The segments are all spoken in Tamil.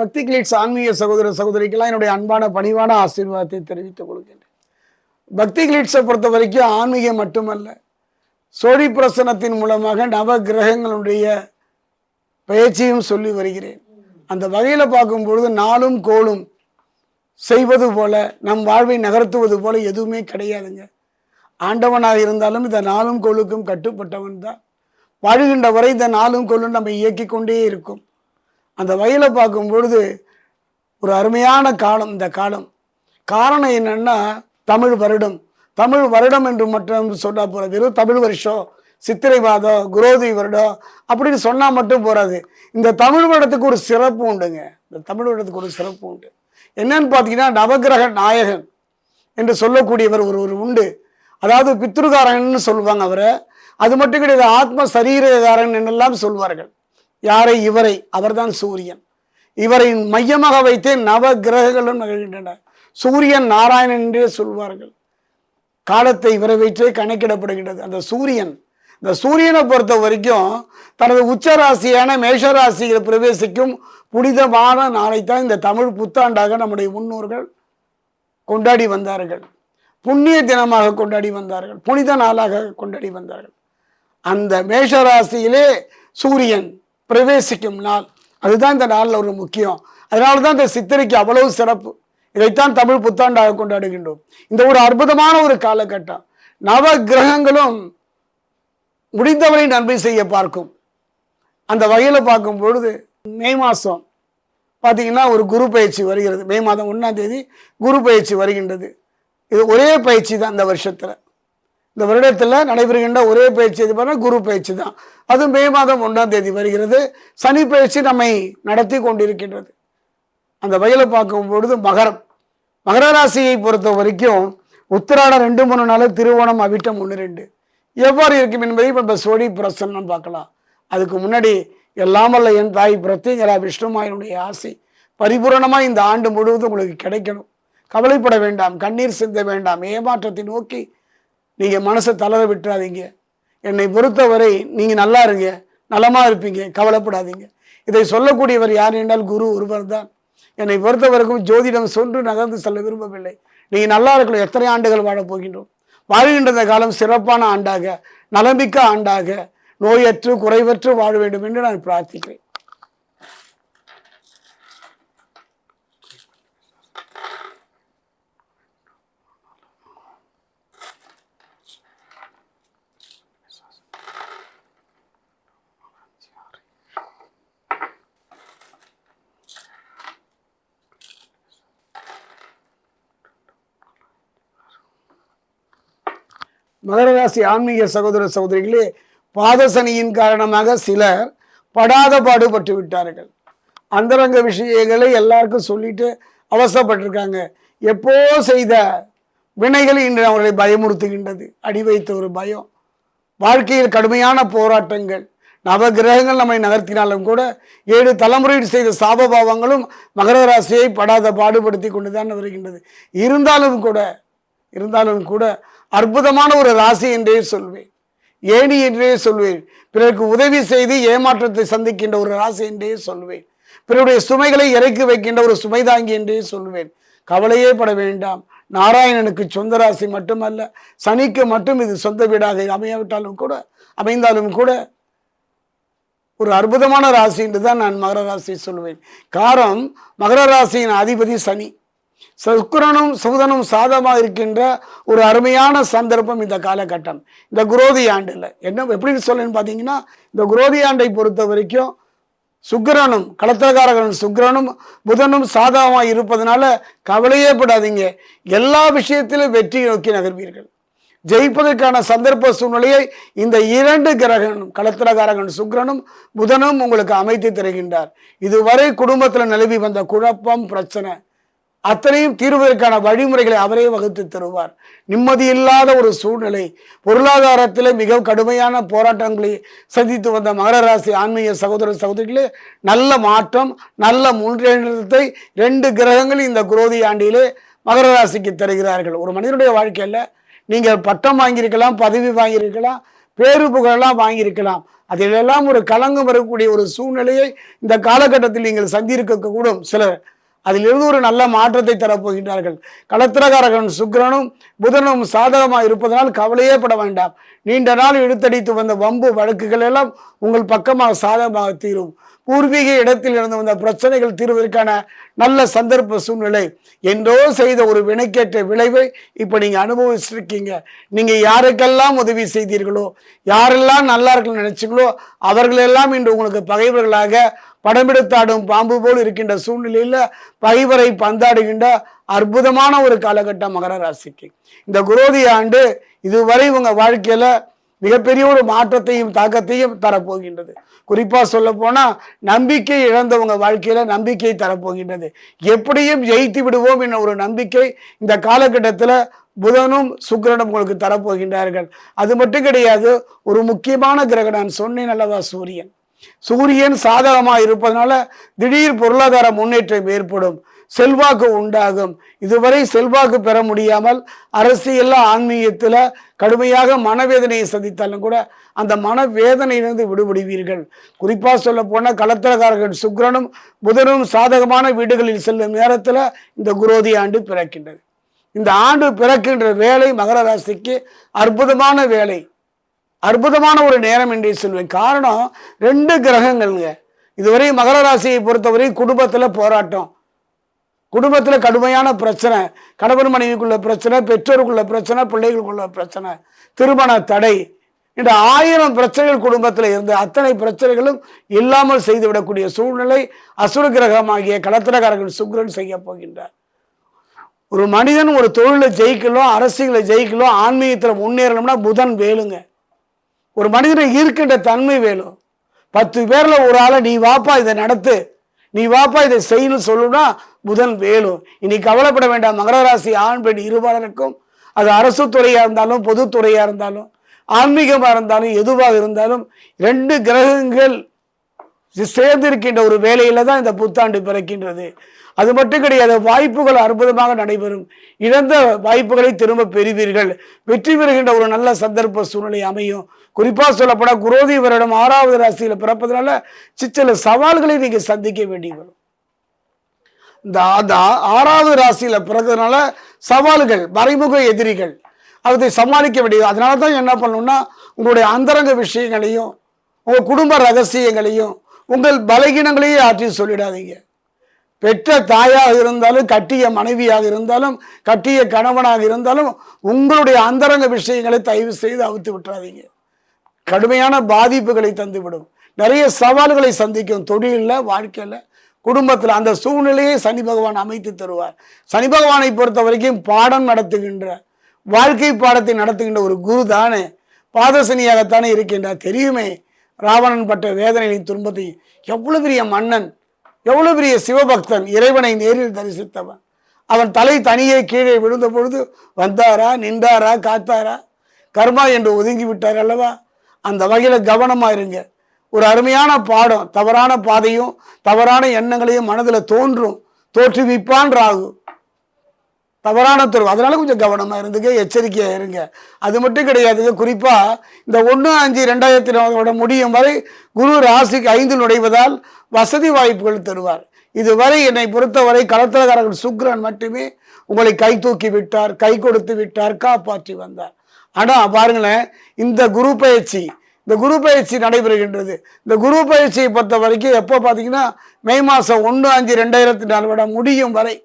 பக்தி கிளீட்ஸ் ஆன்மீக சகோதர சகோதரிக்கெல்லாம் என்னுடைய அன்பான பணிவான ஆசீர்வாதத்தை தெரிவித்துக் கொள்கின்றேன். பக்தி கிளீட்ஸை பொறுத்த வரைக்கும் ஆன்மீகம் மட்டுமல்ல சோழி பிரசனத்தின் மூலமாக நவ கிரகங்களுடைய பயிற்சியும் சொல்லி வருகிறேன். அந்த வகையில் பார்க்கும் பொழுது நாளும் கோளும் செய்வது போல நம் வாழ்வை நகர்த்துவது போல எதுவுமே கிடையாதுங்க. ஆண்டவனாக இருந்தாலும் இந்த நாளும் கோளுக்கும் கட்டுப்பட்டவன் தான். வாழ்கின்ற வரை இந்த நாளும் கோளும் நம்ம இயக்கி கொண்டே இருக்கும். அந்த வயலை பார்க்கும் பொழுது ஒரு அருமையான காலம் இந்த காலம். காரணம் என்னென்னா தமிழ் வருடம். தமிழ் வருடம் என்று மட்டும் சொன்னால் போகிறது வெறும் தமிழ் வருஷம் சித்திரை மாதம் குரோதி வருடம் அப்படின்னு சொன்னால் மட்டும் போகாது இந்த தமிழ் வருடத்துக்கு ஒரு சிறப்பு உண்டுங்க. இந்த தமிழ் வருடத்துக்கு ஒரு சிறப்பு உண்டு. என்னன்னு பார்த்தீங்கன்னா நவகிரக நாயகன் என்று சொல்லக்கூடியவர் ஒருவர் உண்டு. அதாவது பித்ருகாரன்னு சொல்லுவாங்க அவரை. அது மட்டும் கிடையாது ஆத்ம சரீரகாரன் என்றெல்லாம் சொல்வார்கள். யாரை? இவரை. அவர்தான் சூரியன். இவரை மையமாக வைத்தே நவ கிரகங்களும் நிகழ்கின்றன. சூரியன் நாராயணன் என்றே சொல்வார்கள். காலத்தை இவரை வைத்தே கணக்கிடப்படுகின்றது. அந்த சூரியன் இந்த சூரியனை பொறுத்த வரைக்கும் தனது உச்சராசியான மேஷராசியில் பிரவேசிக்கும் புனிதமான நாளைத்தான் இந்த தமிழ் புத்தாண்டாக நம்முடைய முன்னோர்கள் கொண்டாடி வந்தார்கள். புண்ணிய தினமாக கொண்டாடி வந்தார்கள். புனித நாளாக கொண்டாடி வந்தார்கள். அந்த மேஷராசியிலே சூரியன் பிரவேசிக்கும் நாள். அதுதான் இந்த நாளில் ஒரு முக்கியம். அதனால தான் இந்த சித்திரைக்கு அவ்வளவு சிறப்பு. இதைத்தான் தமிழ் புத்தாண்டாக கொண்டாடுகின்றோம். இந்த ஒரு அற்புதமான ஒரு காலகட்டம். நவ கிரகங்களும் முடிந்தவரை நன்மை செய்ய பார்க்கும். அந்த வகையில் பார்க்கும் பொழுது மே மாதம் பார்த்தீங்கன்னா ஒரு குரு பயிற்சி வருகிறது. மே மாதம் ஒன்றாம் தேதி குரு பயிற்சி வருகின்றது. இது ஒரே பயிற்சி தான் இந்த வருஷத்தில். இந்த வருடத்தில் நடைபெறுகின்ற ஒரே பயிற்சி எது பார்த்தா குரு பயிற்சி தான். அது மே மாதம் ஒன்றாம் தேதி வருகிறது. சனி பயிற்சி நம்மை நடத்தி கொண்டிருக்கின்றது. அந்த வகையில் பார்க்கும் பொழுது மகரம். மகர ராசியை பொறுத்த வரைக்கும் உத்திராடம் ரெண்டு மூணு நாள் திருவோணம் அவிட்டம் ஒன்று ரெண்டு. எவ்வாறு இருக்கும் என்பதை இப்போ சோடி பிரசன்னம் பார்க்கலாம். அதுக்கு முன்னாடி எல்லாம் என் தாய் பிரத்யேகரா விஷ்ணுமாயனுடைய ஆசை. பரிபூரணமாக இந்த ஆண்டு முழுவதும் உங்களுக்கு கிடைக்கணும். கவலைப்பட வேண்டாம் கண்ணீர் சிந்த வேண்டாம் ஏமாற்றத்தை நோக்கி நீங்கள் மனசை தளர விட்டுறாதீங்க. என்னை பொறுத்தவரை நீங்கள் நல்லா இருங்க. நலமாக இருப்பீங்க. கவலைப்படாதீங்க. இதை சொல்லக்கூடியவர் யார் என்றால் குரு ஒருவர் தான். என்னை பொறுத்தவரைக்கும் ஜோதிடம் சொன்று நகர்ந்து செல்ல விரும்பவில்லை. நீங்கள் நல்லா இருக்கணும். எத்தனை ஆண்டுகள் வாழப் போகின்றோம். வாழ்கின்ற இந்த காலம் சிறப்பான ஆண்டாக நலமிக்க ஆண்டாக நோயற்று குறைவற்று வாழ வேண்டும் என்று நான் பிரார்த்திக்கிறேன். மகரராசி ஆன்மீக சகோதர சகோதரிகளே பாதசனியின் காரணமாக சிலர் படாத பாடுபட்டு விட்டார்கள். அந்தரங்க விஷயங்களை எல்லாருக்கும் சொல்லிட்டு அவசரப்பட்டிருக்காங்க. எப்போ செய்த வினைகள் இன்று அவர்களை பயமுறுத்துகின்றது. அடி வைத்த ஒரு பயம். வாழ்க்கையில் கடுமையான போராட்டங்கள். நவ கிரகங்கள் நம்மை நகர்த்தினாலும் கூட ஏழு தலைமுறையில் செய்த சாபபாவங்களும் மகர ராசியை படாத பாடுபடுத்தி கொண்டுதான் வருகின்றது. இருந்தாலும் கூட இருந்தாலும் கூட அற்புதமான ஒரு ராசி என்றே சொல்வேன். ஏணி என்றே சொல்வேன். பிறருக்கு உதவி செய்து ஏமாற்றத்தை சந்திக்கின்ற ஒரு ராசி என்றே சொல்வேன். பிறருடைய சுமைகளை இறக்கி வைக்கின்ற ஒரு சுமைதாங்கி என்றே சொல்வேன். கவலையே பட வேண்டாம். நாராயணனுக்கு சொந்த ராசி மட்டுமல்ல. சனிக்கு மட்டும் இது சொந்த வீடாக அமையாவிட்டாலும் கூட அமைந்தாலும் கூட ஒரு அற்புதமான ராசி என்று தான் நான் மகர ராசி சொல்வேன். காரணம் மகர ராசியின் அதிபதி சனி. சுக்கரனும் சுதனும் சாதமாக இருக்கின்ற ஒரு அருமையான சந்தர்ப்பம் இந்த காலகட்டம். இந்த குரோதி ஆண்டில். என்ன எப்படின்னு சொல்லுன்னு பார்த்தீங்கன்னா இந்த குரோதி ஆண்டை பொறுத்த வரைக்கும் சுக்கிரனும் களத்திரகாரகனும் சுக்கரனும் புதனும் சாதகமாக இருப்பதனால கவலையே படாதீங்க. எல்லா விஷயத்திலும் வெற்றி நோக்கி நகர்வீர்கள். ஜெயிப்பதற்கான சந்தர்ப்ப சூழ்நிலையை இந்த இரண்டு கிரகனும் களத்திரகாரகன் சுக்கிரனும் புதனும் உங்களுக்கு அமைத்து தருகின்றார். இதுவரை குடும்பத்தில் நிலவி வந்த குழப்பம் பிரச்சனை அத்தனையும் தீர்வதற்கான வழிமுறைகளை அவரே வகுத்து தருவார். நிம்மதி இல்லாத ஒரு சூழ்நிலை பொருளாதாரத்தில் மிக கடுமையான போராட்டங்களை சந்தித்து வந்த மகர ராசி ஆன்மீக சகோதர சகோதரிகளே நல்ல மாற்றம் நல்ல முன்னேற்றத்தை ரெண்டு கிரகங்கள் இந்த குரோதி ஆண்டிலே மகர ராசிக்கு தருகிறார்கள். ஒரு மனிதனுடைய வாழ்க்கையில் நீங்கள் பட்டம் வாங்கியிருக்கலாம் பதவி வாங்கியிருக்கலாம் பேரு புகழெல்லாம் வாங்கியிருக்கலாம். அதிலெல்லாம் ஒரு கலங்கம் வரக்கூடிய ஒரு சூழ்நிலையை இந்த காலகட்டத்தில் நீங்கள் சந்தியிருக்க கூடும் சிலர் அதிலிருந்து ஒரு நல்ல மாற்றத்தை தரப்போகின்றார்கள். களத்திரகாரகன் சுக்கிரனும் புதனும் சாதகமாக இருப்பதனால் கவலையே பட வேண்டாம். நீண்ட நாள் இழுத்தடித்து வந்த வம்பு வழக்குகள் எல்லாம் உங்கள் பக்கமாக சாதகமாக தீரும். பூர்வீக இடத்தில் இருந்து வந்த பிரச்சனைகள் தீர்வதற்கான நல்ல சந்தர்ப்ப சூழ்நிலை. என்றோ செய்த ஒரு வினைக்கேற்ற விளைவை இப்போ நீங்கள் அனுபவிச்சிருக்கீங்க. நீங்கள் யாருக்கெல்லாம் உதவி செய்தீர்களோ யாரெல்லாம் நல்லா இருக்குன்னு நினச்சிங்களோ அவர்களெல்லாம் இன்று உங்களுக்கு பகைவர்களாக படமெடுத்தாடும் பாம்பு போல் இருக்கின்ற சூழ்நிலையில் பகைவரை பந்தாடுகின்ற அற்புதமான ஒரு காலகட்டம் மகர ராசிக்கு. இந்த குரோதி ஆண்டு இதுவரை இவங்க வாழ்க்கையில் மிகப்பெரிய ஒரு மாற்றத்தையும் தாக்கத்தையும் தரப்போகின்றது. குறிப்பாக சொல்ல போனால் நம்பிக்கை இழந்தவங்க வாழ்க்கையில் நம்பிக்கை தரப்போகின்றது. எப்படியும் ஜெயித்து விடுவோம் என்ற ஒரு நம்பிக்கை இந்த காலகட்டத்தில் புதனும் சுக்கிரனும் உங்களுக்கு தரப்போகின்றார்கள். அது மட்டும் கிடையாது ஒரு முக்கியமான கிரகம் நான் சொன்னேன் அல்லவா சூரியன். சூரியன் சாதகமாக இருப்பதனால திடீர் பொருளாதார முன்னேற்றம் ஏற்படும் செல்வாக்கு உண்டாகும். இதுவரை செல்வாக்கு பெற முடியாமல் அரசியல்ல ஆன்மீகத்தில் கடுமையாக மனவேதனையை சந்தித்தாலும் கூட அந்த மனவேதனையிலிருந்து விடுபடுவீர்கள். குறிப்பாக சொல்ல போனால் களத்திரக்காரர்கள் சுக்கிரனும் புதனும் சாதகமான வீடுகளில் செல்லும் நேரத்தில் இந்த குரோதி ஆண்டு பிறக்கின்றது. இந்த ஆண்டு பிறக்கின்ற வேலை மகர ராசிக்கு அற்புதமான வேலை. அற்புதமான ஒரு நேரம் என்றே சொல்வேன் காரணம் ரெண்டு கிரகங்கள்ங்க. இதுவரை மகர ராசியை பொறுத்தவரை குடும்பத்தில் போராட்டம். குடும்பத்தில் கடுமையான பிரச்சனை. கணவன் மனைவிக்குள்ள பிரச்சனை பெற்றோருக்குள்ள பிரச்சனை பிள்ளைகளுக்குள்ள பிரச்சனை. திருமண தடை. என்ற ஆயிரம் பிரச்சனைகள் குடும்பத்தில் இருந்த அத்தனை பிரச்சனைகளும் இல்லாமல் செய்துவிடக்கூடிய சூழ்நிலை அசுர கிரகமாகிய களத்திரகாரர்கள் சுக்ரன் செய்ய போகின்றார். ஒரு மனிதன் ஒரு தொழிலை ஜெயிக்கலும் அரசியலை ஜெயிக்கலும் ஆன்மீகத்தில் முன்னேறணும்னா புதன் வேலுங்க. ஒரு மனிதனை ஈர்க்கின்ற தன்மை வேணும். பத்து பேரில் ஒரு ஆளை நீ வாப்பா இதை நடத்து. நீ வாப்பா இதை செய்யணும் சொல்லுனா புதன் வேலும் இனி கவலைப்பட வேண்டாம். மகர ராசி ஆண் பெண் இருபாலருக்கும். அது அரசு துறையாக இருந்தாலும் பொதுத்துறையாக இருந்தாலும் ஆன்மீகமாக இருந்தாலும் எதுவாக இருந்தாலும் ரெண்டு கிரகங்கள் சேர்ந்திருக்கின்ற ஒரு வேலையில தான் இந்த புத்தாண்டு பிறக்கின்றது. அது மட்டும் கிடையாது வாய்ப்புகள் அற்புதமாக நடைபெறும். இழந்த வாய்ப்புகளை திரும்ப பெறுவீர்கள். வெற்றி பெறுகின்ற ஒரு நல்ல சந்தர்ப்ப சூழ்நிலை அமையும். குறிப்பாக சொல்லப்பட குரோதி வருடம் ஆறாவது ராசியில் பிறப்பதனால சிற்சில சவால்களை நீங்கள் சந்திக்க வேண்டி வரும். இந்த அந்த ஆறாவது ராசியில் பிறந்ததுனால சவால்கள் மறைமுக எதிரிகள் அதை சமாளிக்க வேண்டியது. அதனால தான் என்ன பண்ணணும்னா உங்களுடைய அந்தரங்க விஷயங்களையும் உங்கள் குடும்ப ரகசியங்களையும் உங்கள் பலகீனங்களையும் ஆற்றி சொல்லிடாதீங்க. பெற்ற தாயாக இருந்தாலும் கட்டிய மனைவியாக இருந்தாலும் கட்டிய கணவனாக இருந்தாலும் உங்களுடைய அந்தரங்க விஷயங்களை தயவு செய்து அவுத்து விட்டுறாதீங்க. கடுமையான பாதிப்புகளை தந்துவிடும். நிறைய சவால்களை சந்திக்கும் தொழிலில் வாழ்க்கையில் குடும்பத்தில் அந்த சூழ்நிலையை சனி பகவான் அமைத்து தருவார். சனி பகவானை பொறுத்த வரைக்கும் பாடம் நடத்துகின்ற வாழ்க்கை பாடத்தை நடத்துகின்ற ஒரு குரு தானே. பாதசனியாகத்தானே இருக்கின்றார். தெரியுமே ராவணன் பட்ட வேதனையின் துன்பத்தை. எவ்வளவு பெரிய மன்னன் எவ்வளவு பெரிய சிவபக்தன் இறைவனை நேரில் தரிசித்தவன். அவன் தலை தனியே கீழே விழுந்த பொழுது வந்தாரா நின்றாரா காத்தாரா? கர்மா என்று ஒதுங்கி விட்டார் அல்லவா? அந்த வகையில் கவனமாக இருங்க. ஒரு அருமையான பாடம் தவறான பாதையும் தவறான எண்ணங்களையும் மனதில் தோன்றும். தோற்றுவிப்பான் ராகு. தவறான துறவு அதனால கொஞ்சம் கவனமாக இருந்துக்க எச்சரிக்கையாக இருங்க. அது மட்டும் கிடையாதுங்க குறிப்பாக இந்த ஒன்று அஞ்சு ரெண்டாயிரத்தி நாலோட முடியும் வரை குரு ராசிக்கு ஐந்து நுழைவதால் வசதி வாய்ப்புகள் தருவார். இதுவரை என்னை பொறுத்தவரை களத்திரகாரர்கள் சுக்ரன் மட்டுமே உங்களை கை தூக்கி விட்டார் கை கொடுத்து விட்டார் காப்பாற்றி வந்தார். ஆனால் பாருங்களேன் இந்த குரு பயிற்சி இந்த குரு பயிற்சி நடைபெறுகின்றது. இந்த குரு பயிற்சியை பொறுத்த வரைக்கும் எப்போ பார்த்தீங்கன்னா மே மாதம் ஒன்று அஞ்சு ரெண்டாயிரத்தி நாலு முடியும் வரை.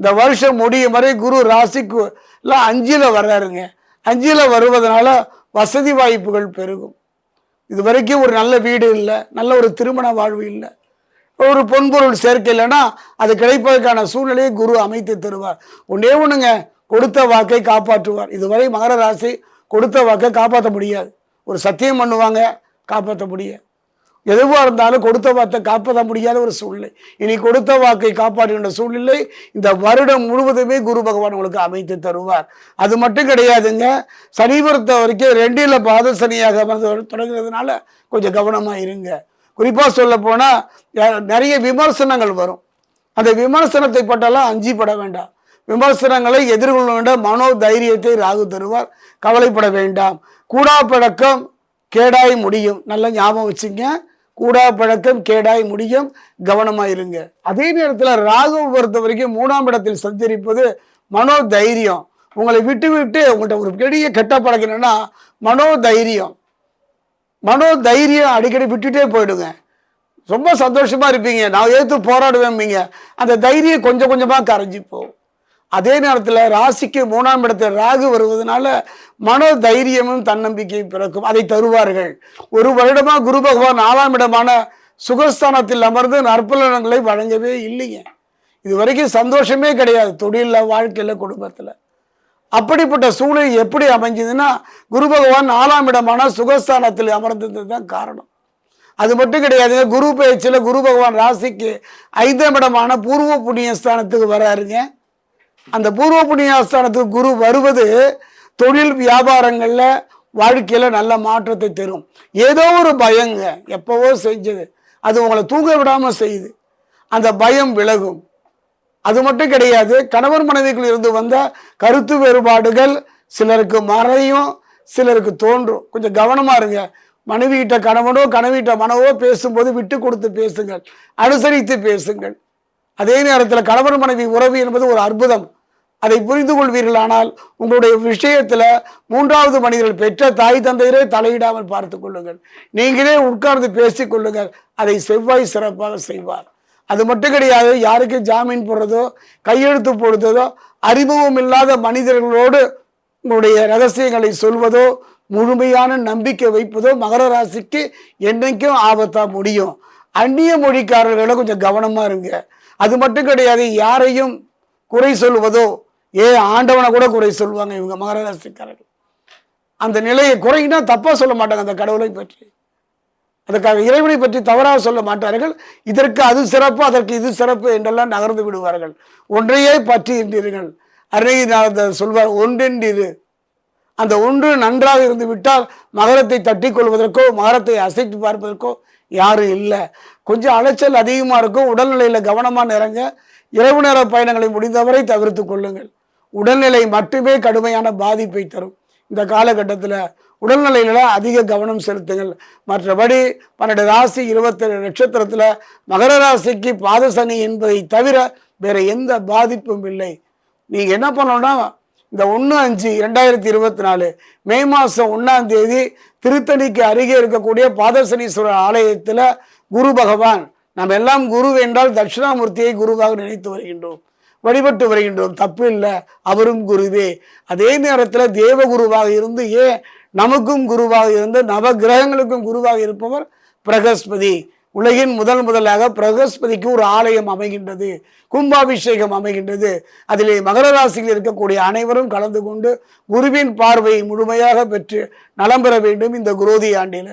இந்த வருஷம் முடியும் வரை குரு ராசிக்கு எல்லாம் அஞ்சில் வர்றாருங்க. அஞ்சில் வருவதனால வசதி வாய்ப்புகள் பெருகும். இது வரைக்கும் ஒரு நல்ல வீடு இல்லை நல்ல ஒரு திருமண வாழ்வு இல்லை. ஒரு பொன்பொருள் சேர்க்கை இல்லைன்னா அது கிடைப்பதற்கான சூழ்நிலையை குரு அமைத்து தருவார். ஒன்றே ஒன்றுங்க கொடுத்த வாக்கை காப்பாற்றுவார். இதுவரை மகர ராசி கொடுத்த வாக்கை காப்பாற்ற முடியாது. ஒரு சத்தியம் பண்ணுவாங்க காப்பாற்ற முடியாது. எதுவாக இருந்தாலும் கொடுத்த வாக்கை காப்பாற்ற முடியாத ஒரு சூழ்நிலை. இனி கொடுத்த வாக்கை காப்பாற்றுகின்ற சூழ்நிலை இந்த வருடம் முழுவதுமே குரு பகவான் உங்களுக்கு அமைத்து தருவார். அது மட்டும் கிடையாதுங்க. சனி பொறுத்த வரைக்கும் ரெண்டில் பாத சனியாக வந்து தொடங்குறதுனால கொஞ்சம் கவனமாக இருங்க. குறிப்பாக சொல்ல போனால் நிறைய விமர்சனங்கள் வரும். அந்த விமர்சனத்தை பட்டெல்லாம் அஞ்சி பட வேண்டாம். விமர்சனங்களை எதிர்கொள்ள வேண்டாம் மனோ தைரியத்தை ராகு தருவார். கவலைப்பட வேண்டாம். கூடா பழக்கம் கேடாய் முடியும். நல்ல ஞாபகம் வச்சுங்க. கூடா பழக்கம் கேடாய் முடியும். கவனமாக இருங்க. அதே நேரத்தில் ராகுவை பொறுத்த வரைக்கும் மூணாம் இடத்தில் சஞ்சரிப்பது மனோ தைரியம் உங்களை விட்டு விட்டு உங்கள்கிட்ட ஒரு பெரிய கெட்ட பழக்கம் என்னன்னா மனோ தைரியம் மனோ தைரியம் அடிக்கடி விட்டுட்டே போயிடுங்க. ரொம்ப சந்தோஷமாக இருப்பீங்க. நான் எதிர்த்து போராடுவேன்பீங்க அந்த தைரியம் கொஞ்சம் கொஞ்சமாக கரைஞ்சி போகும். அதே நேரத்தில் ராசிக்கு மூணாம் இடத்தில் ராகு வருவதனால மன தைரியமும் தன்னம்பிக்கையும் பிறக்கும். அதை தருவார்கள். ஒரு வருடமாக குரு பகவான் நாலாம் இடமான சுகஸ்தானத்தில் அமர்ந்து நற்பலன்களை வழங்கவே இல்லைங்க. இது வரைக்கும் சந்தோஷமே கிடையாது தொழிலில் வாழ்க்கையில் குடும்பத்தில். அப்படிப்பட்ட சூழ்நிலை எப்படி அமைஞ்சதுன்னா குரு பகவான் நாலாம் இடமான சுகஸ்தானத்தில் அமர்ந்தது தான் காரணம். அது மட்டும் கிடையாதுங்க குரு பயிற்சியில் குரு பகவான் ராசிக்கு ஐந்தாம் இடமான பூர்வ புண்ணிய ஸ்தானத்துக்கு வராருங்க. அந்த பூர்வ புண்ணியாஸ்தானத்துக்கு குரு வருவது தொழில் வியாபாரங்களில் வாழ்க்கையில் நல்ல மாற்றத்தை தரும். ஏதோ ஒரு பயங்க எப்போவோ செஞ்சது. அது உங்களை தூங்க விடாமல் செய்யுது. அந்த பயம் விலகும். அது மட்டும் கிடையாது. கணவர் மனைவிக்குள் இருந்து வந்த கருத்து வேறுபாடுகள் சிலருக்கு மறையும் சிலருக்கு தோன்றும். கொஞ்சம் கவனமாக இருங்க. மனைவியிட்ட கணவனோ கணவிட்ட மனவோ பேசும்போது விட்டு கொடுத்து பேசுங்கள். அனுசரித்து பேசுங்கள். அதே நேரத்தில் கணவன் மனைவி உறவு என்பது ஒரு அற்புதம். அதை புரிந்து கொள்வீர்களானால் உங்களுடைய விஷயத்தில் மூன்றாவது மனிதர்கள் பெற்ற தாய் தந்தையரே தலையிடாமல் பார்த்து கொள்ளுங்கள். நீங்களே உட்கார்ந்து பேசி கொள்ளுங்கள். அதை செவ்வாய் சிறப்பாக செய்வார். அது மட்டும் கிடையாது யாருக்கு ஜாமீன் போடுறதோ கையெழுத்து போடுறதோ அறிமுகம் இல்லாத மனிதர்களோடு உங்களுடைய ரகசியங்களை சொல்வதோ முழுமையான நம்பிக்கை வைப்பதோ மகர ராசிக்கு என்றைக்கும் ஆபத்தாக முடியும். அந்நிய மொழிக்காரர்களை கொஞ்சம் கவனமாக இருங்க. அது மட்டும் கிடையாது யாரையும் குறை சொல்வதோ ஏ ஆண்டவனை கூட குறை சொல்லுவாங்க இவங்க மகாராஷ்டிரக்காரர்கள் அந்த நிலையை குறையினா தப்பா சொல்ல மாட்டாங்க அந்த கடவுளை பற்றி. அதுக்காக இறைவனை பற்றி தவறாக சொல்ல மாட்டார்கள். இதற்கு அது சிறப்பு அதற்கு இது சிறப்பு என்றெல்லாம் நகர்ந்து விடுவார்கள். ஒன்றையே பற்றி என்றீர்கள் அருணகிரிநாதர் சொல்வார் ஒன்றென்றிரு. அந்த ஒன்று நன்றாக இருந்து விட்டால் மகரத்தை தட்டி கொள்வதற்கோ மகரத்தை அசைத்து பார்ப்பதற்கோ யாரும் இல்லை. கொஞ்சம் அலைச்சல் அதிகமாக இருக்கும். உடல்நிலையில் கவனமாக நிறங்க இரவு நேர பயணங்களை முடிந்தவரை தவிர்த்து கொள்ளுங்கள். உடல்நிலை மட்டுமே கடுமையான பாதிப்பை தரும். இந்த காலகட்டத்தில் உடல்நிலையில அதிக கவனம் செலுத்துங்கள். மற்றபடி பன்னெண்டு ராசி இருபத்தேழு நட்சத்திரத்தில் மகர ராசிக்கு பாதசனி என்பதை தவிர வேற எந்த பாதிப்பும் இல்லை. நீங்கள் என்ன பண்ணணும்னா இந்த ஒன்று அஞ்சு ரெண்டாயிரத்தி இருபத்தி நாலு மே மாதம் ஒன்றாம் தேதி திருத்தணிக்கு அருகே இருக்கக்கூடிய பாதசனீஸ்வரர் ஆலயத்தில் குரு பகவான். நாம் எல்லாம் குரு என்றால் தட்சிணாமூர்த்தியை குருவாக நினைத்து வருகின்றோம். வழிபட்டு வருகின்றோம். தப்பு இல்லை அவரும் குருவே. அதே நேரத்தில் தேவகுருவாக இருந்து ஏன் நமக்கும் குருவாக இருந்து நவ கிரகங்களுக்கும் குருவாக இருப்பவர் பிரகஸ்பதி. உலகின் முதல் முதலாக பிரகஸ்பதிக்கு ஒரு ஆலயம் அமைகின்றது. கும்பாபிஷேகம் அமைகின்றது. அதிலே மகர ராசியில் இருக்கக்கூடிய அனைவரும் கலந்து கொண்டு குருவின் பார்வையை முழுமையாக பெற்று நலம் பெற வேண்டும் இந்த குரோதி ஆண்டில.